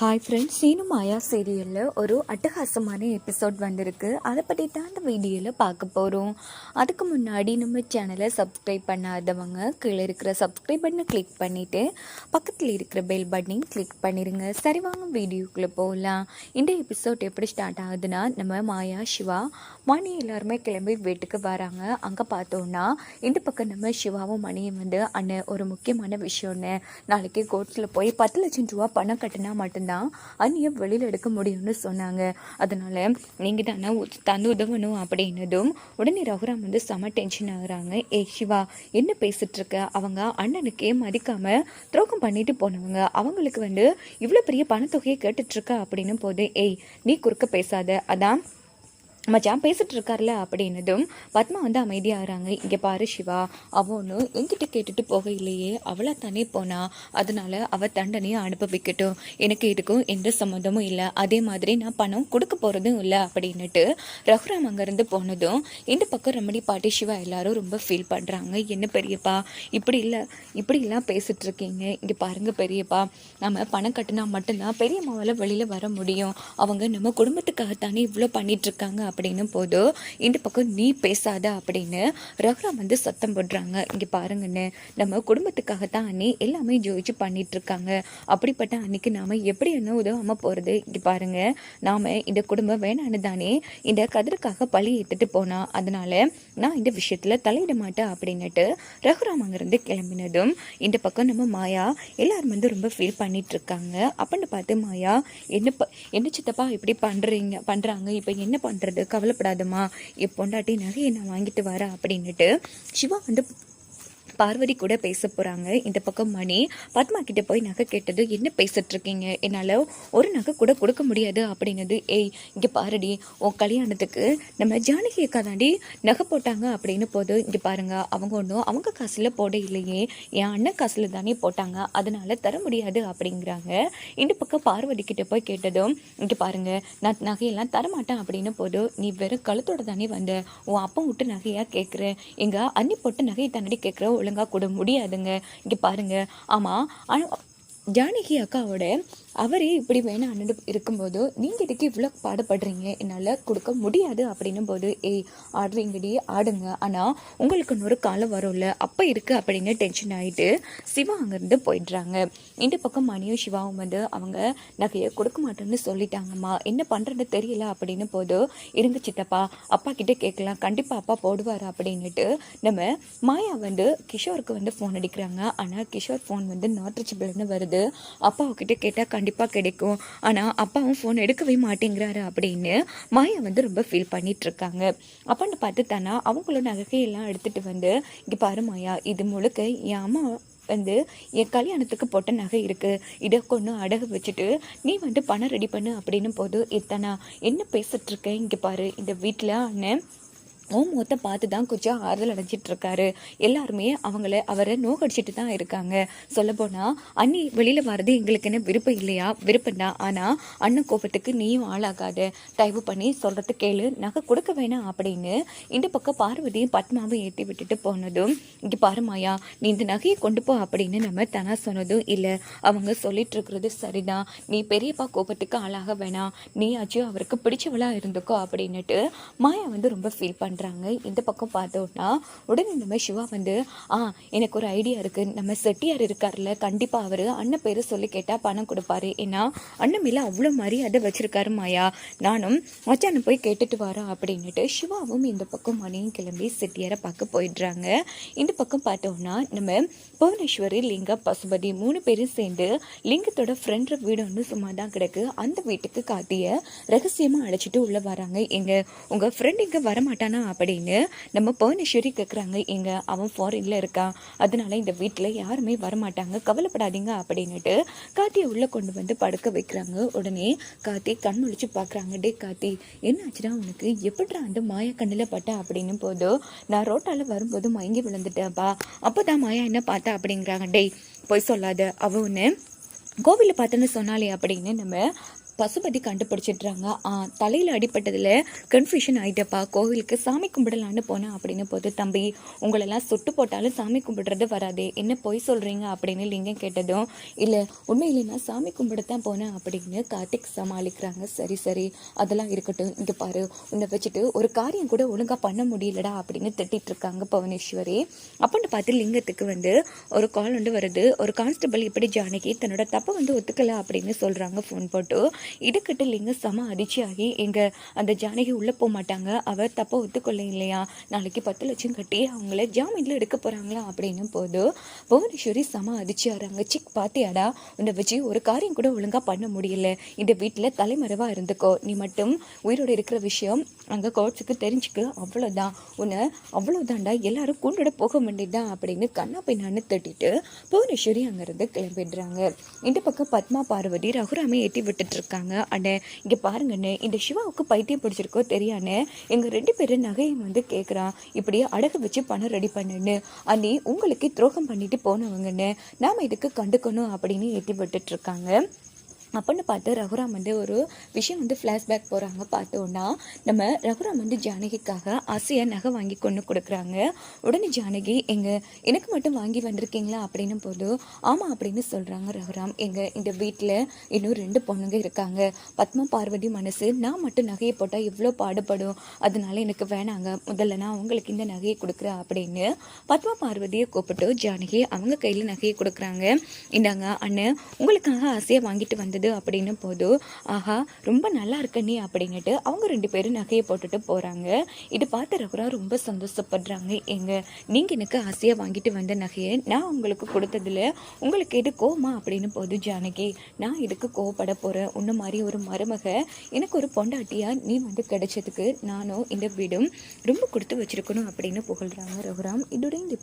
Hi friends Seenu மாயா சீரியலில் ஒரு அட்டகாசமான எபிசோட் வந்திருக்கு. அதை பற்றி தான் இந்த வீடியோவில் பார்க்க போகிறோம் அதுக்கு முன்னாடி நம்ம சேனலை சப்ஸ்கிரைப் பண்ணாதவங்க கீழே இருக்கிற சப்ஸ்கிரைப் பட்டனை கிளிக் பண்ணிவிட்டு பக்கத்தில் இருக்கிற பெல் பட்டனையும் கிளிக் பண்ணிடுங்க சரி வாங்க வீடியோக்குள்ளே போகலாம் இந்த எபிசோட் எப்படி ஸ்டார்ட் ஆகுதுன்னா நம்ம மாயா சிவா மணி எல்லாருமே கிளம்பி வீட்டுக்கு வராங்க. அங்கே பார்த்தோன்னா இந்த பக்கம் நம்ம சிவாவும் மணியும் வந்து அண்ணன் ஒரு முக்கியமான விஷயம்னு நாளைக்கு கோர்ட்டில் போய் பத்து லட்சம் ரூபா பணம் கட்டினா மட்டும்தான் அண்ணியை வெளியில் எடுக்க முடியும்னு சொன்னாங்க. அதனால் நீங்கள் தானே தந்து உதவணும் அப்படின்னதும் உடனே ரகுராம் வந்து செம டென்ஷன் ஆகுறாங்க. ஏ சிவா என்ன பேசிட்டு இருக்க? அவங்க அண்ணனுக்கே மதிக்காம துரோகம் பண்ணிட்டு போனவங்க. அவங்களுக்கு வந்து இவ்வளோ பெரிய பணத்தொகையை கேட்டுட்டு இருக்க அப்படின்னு போது ஏய் நீ குறுக்க பேசாத. அதான் மச்சான் பேசிட்டு இருக்கார்ல அப்படின்னதும் பத்மா வந்து அமைதியாகிறாங்க. இங்கே பாரு சிவா அவனு என்கிட்ட கேட்டுட்டு போக இல்லையே அவளா தானே போனா? அதனால அவ தண்டனையை அனுபவிக்கட்டும். எனக்கு இதுக்கும் எந்த சம்மந்தமும் இல்லை. அதே மாதிரி நான் பணம் கொடுக்க போகிறதும் இல்லை. அப்படின்னுட்டு ரகுராம் அங்கேருந்து போனதும் இந்த பக்கம் ரமணி பாட்டி சிவா எல்லாரும் ரொம்ப ஃபீல் பண்ணுறாங்க என்ன பெரியப்பா இப்படி இல்லை இப்படிலாம் பேசிட்டு இருக்கீங்க இங்கே பாருங்க பெரியப்பா நம்ம பணம் கட்டினா மட்டும்தான் பெரியம்மாவால் வெளியில் வர முடியும். அவங்க நம்ம குடும்பத்துக்காகத்தானே இவ்வளோ பண்ணிட்டு அப்படின்னும் அப்படின்னு போது இந்த பக்கம் நீ பேசாத அப்படின்னு ரகுராம் வந்து சத்தம் போடுறாங்க. இங்கே பாருங்கன்னு நம்ம குடும்பத்துக்காக தான் அண்ணி எல்லாமே ஜோதிச்சு பண்ணிட்டு இருக்காங்க அப்படிப்பட்ட அன்னைக்கு நாம எப்படி என்ன உதவாமல் போகிறது இங்கே பாருங்க நாம இந்த குடும்பம் வேணான்னு தானே இந்த கதிருக்காக பழி ஏற்றுட்டு போனா. அதனால நான் இந்த விஷயத்தில் தலையிட மாட்டேன் அப்படின்னுட்டு ரகுராம் அங்கேருந்து கிளம்பினதும் இந்த பக்கம் நம்ம மாயா எல்லாரும் வந்து ரொம்ப ஃபீல் பண்ணிட்டு இருக்காங்க அப்படின்னு பார்த்து மாயா என்ன ப- என்ன சித்தப்பா இப்படி பண்ணுறீங்க பண்ணுறாங்க இப்போ என்ன பண்ணுறது கவலைப்படாதம்மா. என் பொண்டாட்டி நகையை நான் வாங்கிட்டு வரேன் அப்படின்னுட்டு சிவா வந்து பார்வதி கூட பேச போகிறாங்க இந்த பக்கம் மணி பத்மா கிட்ட போய் நகை கேட்டது என்ன பேசிட்டு இருக்கீங்க? ஒரு நகை கூட கொடுக்க முடியாது அப்படின்னது. ஏய் இங்கே பாருடி உன் கல்யாணத்துக்கு நம்ம ஜானகி தாண்டி நகை போட்டாங்க அப்படின்னு போது இங்கே பாருங்க அவங்க ஒன்றும் அவங்க காசில் போட இல்லையே. என் அண்ணன் காசில் தானே போட்டாங்க. அதனால தர முடியாது அப்படிங்கிறாங்க. இந்த பக்கம் பார்வதி கிட்ட போய் கேட்டதும் இங்கே பாருங்க நான் நகையெல்லாம் தரமாட்டேன் அப்படின்னு போது நீ வெறும் கழுத்தோட தானே வந்த. உன் அப்பா விட்டு நகையாக கேட்குற எங்கள் அண்ணி போட்டு நகையை தானடி கேட்குற ஒழுங்காக கூட முடியாதுங்க. இங்க பாருங்க. ஆமா ஆனா ஜானகி அக்காவோட அவரே இப்படி வேணான்னு இருக்கும்போது நீங்கள் இதுக்கு இவ்வளோ பாடுபடுறீங்க? என்னால் கொடுக்க முடியாது அப்படின்னும் போது ஏய் ஆடுறீங்கடி ஆடுங்க. ஆனால் உங்களுக்கு இன்னொரு காலம் வரும்ல. அப்போ இருக்குது அப்படின்னு டென்ஷன் ஆகிட்டு சிவா அங்கேருந்து போயிடுறாங்க. இந்த பக்கம் மணியும் சிவாவும் வந்து அவங்க நகையை கொடுக்க மாட்டேன்னு சொல்லிட்டாங்கம்மா. என்ன பண்ணுறது தெரியல அப்படின்னு போது இருங்க சித்தப்பா அப்பா கிட்டே கேட்கலாம். கண்டிப்பாக அப்பா போடுவார் அப்படின்னுட்டு நம்ம மாயா வந்து கிஷோருக்கு வந்து ஃபோன் அடிக்கிறாங்க. ஆனால் கிஷோர் ஃபோன் வந்து நாட் ரீச்சபிள்னு வருது. அப்பாவுக்கிட்ட கேட்டால் கண்டிப்பாக கண்டிப்பாக கிடைக்கும். ஆனால் அப்பாவும் ஃபோன் எடுக்கவே மாட்டேங்கிறாரு அப்படின்னு மாயா வந்து ரொம்ப ஃபீல் பண்ணிகிட்ருக்காங்க அப்பான்னு அப்பன்னு பார்த்து தானா அவங்களோட நகையெல்லாம் எடுத்துகிட்டு வந்து இங்கே பாரு மாயா இது முழுக்க என் அம்மா வந்து என் கல்யாணத்துக்கு போட்ட நகை இருக்குது இதை கொண்டு அடகு வச்சுட்டு நீ வந்து பணம் ரெடி பண்ணு அப்படின்னும் போது இத்தனா என்ன பேசிகிட்ருக்க இங்கே பாரு இந்த வீட்டில் அண்ணன் ஓம் மூத்த பார்த்து தான் கொஞ்சம் ஆறுதல் அடைஞ்சிட்டு இருக்காரு எல்லாருமே அவங்கள அவரை நோக்கடிச்சிட்டு தான் இருக்காங்க. சொல்லப்போனால் அண்ணி வெளியில் வர்றது எங்களுக்கு என்ன விருப்பம் இல்லையா? விருப்பம் தான் ஆனால் அண்ணன் கோபத்துக்கு நீயும் ஆளாகாத. தயவு பண்ணி சொல்கிறது கேளு. நகை கொடுக்க வேணாம் அப்படின்னு இந்த பக்கம் பார்வதியும் பத்மாவும் ஏற்றி விட்டுட்டு போனதும் இங்கே பாரு மாயா நீ இந்த நகையை கொண்டு போ அப்படின்னு நம்ம தனா சொன்னதும் இல்லை. அவங்க சொல்லிட்டு இருக்கிறது சரிதான். நீ பெரியப்பா கோபத்துக்கு ஆளாக வேணாம். நீ ஆச்சும் அவருக்கு பிடிச்சவளா இருந்துக்கோ அப்படின்னுட்டு மாயா வந்து ரொம்ப ஃபீல் பண்ணுறாங்க இந்த பக்கம் பார்த்தோன்னா உடனே நம்ம சிவா வந்து ஆ எனக்கு ஒரு ஐடியா இருக்குது நம்ம செட்டியார் இருக்கார்ல கண்டிப்பாக அவர் அண்ணன் பேர் சொல்லி கேட்டால் பணம் கொடுப்பாரு. ஏன்னா அண்ணன் மேலே அவ்வளோ மரியாதை வச்சிருக்காரு மாயா. நானும் மச்சானை போய் கேட்டுட்டு வரேன் அப்படின்னுட்டு சிவாவும் இந்த பக்கம் மணியும் கிளம்பி செட்டியாரை பார்க்க போயிடுறாங்க. இந்த பக்கம் பார்த்தோம்னா நம்ம புவனேஸ்வரி லிங்கா பசுபதி மூணு பேரும் சேர்ந்து லிங்கத்தோட ஃப்ரெண்ட் வீடு ஒன்று சும்மா தான் கிடக்கு. அந்த வீட்டுக்கு காட்டிய ரகசியமாக அழைச்சிட்டு உள்ளே வராங்க. எங்கள் உங்கள் ஃப்ரெண்ட் இங்கே வரமாட்டானா? அப்படின்னு நம்ம புவனேஸ்வரி கேட்குறாங்க எங்க அவன் ஃபாரின்ல இருக்கான் அதனால இந்த வீட்டில் யாருமே வரமாட்டாங்க. கவலைப்படாதீங்க அப்படின்னுட்டு காத்தியை உள்ளே கொண்டு வந்து படுக்க வைக்கிறாங்க. உடனே காத்தி கண் முழிச்சு பார்க்குறாங்க டே காத்தி என்னாச்சுன்னா உனக்கு? எப்படிடா அந்த மாயா கண்ணில் பட்ட? அப்படின்னு போதோ நான் ரோட்டால வரும்போது மயங்கி விழுந்துட்டேன்ப்பா. அப்போ தான் மாயா என்ன பார்த்தா? அப்படிங்கிறாங்க. டேய் பொய் சொல்லாத. அவ ஒன்று கோவிலில் பார்த்தேன்னு சொன்னாலே அப்படின்னு நம்ம பசுபதி கண்டுபிடிச்சிடுறாங்க. தலையில் அடிப்பட்டதில் கன்ஃபியூஷன் ஆகிட்டப்பா கோவிலுக்கு சாமி கும்பிடலான்னு போனேன் அப்படின்னு போது தம்பி உங்களெல்லாம் சுட்டு போட்டாலும் சாமி கும்பிடுறது வராதே. என்ன பொய் சொல்கிறீங்க அப்படின்னு லிங்கம் கேட்டதும் இல்லை உண்மையிலே நான் சாமி கும்பிடத்தான் போனேன் அப்படின்னு கார்த்திக் சமாளிக்கிறாங்க. சரி சரி. அதெல்லாம் இருக்கட்டும். இங்கே பாரு. உன்னை வச்சுட்டு ஒரு காரியம் கூட ஒழுங்காக பண்ண முடியலடா அப்படின்னு திட்டிகிட்டு இருக்காங்க புவனேஸ்வரி. அப்படின்னு பார்த்து லிங்கத்துக்கு வந்து ஒரு கால் வந்து வருது. ஒரு கான்ஸ்டபிள் இப்படி ஜானகி தன்னோட தப்பை வந்து ஒத்துக்கலை அப்படின்னு சொல்கிறாங்க ஃபோன் போட்டு இதுக்கிட்ட லிங்கம் செம அதிர்ச்சியாகி எங்கள் அந்த ஜானகி உள்ளே போக மாட்டாங்க. அவர் தப்பை ஒத்துக்கொள்ள இல்லையா? நாளைக்கு பத்து லட்சம் கட்டி அவங்கள ஜாமீனில் எடுக்க போகிறாங்களா அப்படின்னு போது புவனேஸ்வரி செம அதிர்ச்சியாகிறாங்க சிக் பாத்தியாடா? உன்னை வச்சு ஒரு காரியம் கூட ஒழுங்காக பண்ண முடியல. இந்த வீட்டில் தலைமறைவாக இருந்துக்கோ. நீ மட்டும் உயிரோடு இருக்கிற விஷயம் அங்கே கோட்ஸுக்கு தெரிஞ்சுக்க. அவ்வளோதான் உன்னை அவ்வளோதாண்டா எல்லாரும் கூண்டோட போக வேண்டியதுதான் அப்படின்னு கண்ணா பின்னான்னு தட்டிட்டு புவனேஸ்வரி அங்கேருந்து கிளம்பிடுறாங்க. இந்த பக்கம் பத்மா பார்வதி ரகுராமை ஏற்றி விட்டுட்டு இருக்காங்க. அண்ணே இங்கே பாருங்கண்ணே இந்த சிவாவுக்கு பைத்தியம் பிடிச்சிருக்கோ தெரியாண்ணே? எங்கள் ரெண்டு பேரும் நகையை வந்து கேட்குறான் இப்படியே அடகு வச்சு பணம் ரெடி பண்ணுன்னு. அண்ணி உங்களுக்கு துரோகம் பண்ணிட்டு போனவங்கண்ணே நாம் இதுக்கு கண்டுக்கணும் அப்படின்னு எட்டி விட்டுட்டு இருக்காங்க. அப்படின்னு பார்த்து ரகுராம் வந்து ஒரு விஷயம் வந்து ஃப்ளாஷ்பேக் போகிறாங்க பார்த்தோன்னா நம்ம ரகுராம் வந்து ஜானகிக்காக ஆசையை நகை வாங்கி கொண்டு கொடுக்குறாங்க. உடனே ஜானகி எங்கள் எனக்கு மட்டும் வாங்கி வந்திருக்கீங்களா? அப்படின்னும் போது ஆமாம் அப்படின்னு சொல்கிறாங்க ரகுராம். எங்கள் இந்த வீட்டில் இன்னும் ரெண்டு பொண்ணுங்க இருக்காங்க. பத்மா பார்வதி மனசு நான் மட்டும் நகையை போட்டால் எவ்வளோ பாடுபடும். அதனால எனக்கு வேணாங்க. முதல்ல நான் உங்களுக்கு இந்த நகையை கொடுக்குறேன் அப்படின்னு பத்மா பார்வதியை கூப்பிட்டு ஜானகி அவங்க கையில் நகையை கொடுக்குறாங்க. இந்தாங்க அண்ணன் உங்களுக்காக ஆசையை வாங்கிட்டு வந்தது அப்படின்னு போது ஆஹா ரொம்ப நல்லா இருக்க நீ அப்படின்னுட்டு அவங்க ரெண்டு பேரும் நகையை போட்டுட்டு போகிறாங்க இது பார்த்து ரகுரா ரொம்ப சந்தோஷப்படுறாங்க. எங்க நீங்கள் எனக்கு ஆசையாக வாங்கிட்டு வந்த நகையை நான் உங்களுக்கு கொடுத்ததுல உங்களுக்கு எது கோமா அப்படின்னு போது ஜானகி நான் இதுக்கு கோவப்பட போகிறேன் உன்ன மாதிரி ஒரு மருமக எனக்கு ஒரு பொண்டாட்டியாக நீ வந்து கிடைச்சதுக்கு நானும் இந்த வீடும் ரொம்ப கொடுத்து வச்சிருக்கணும் அப்படின்னு புகழ்கிறாங்க ரகுராம். இதோட இந்த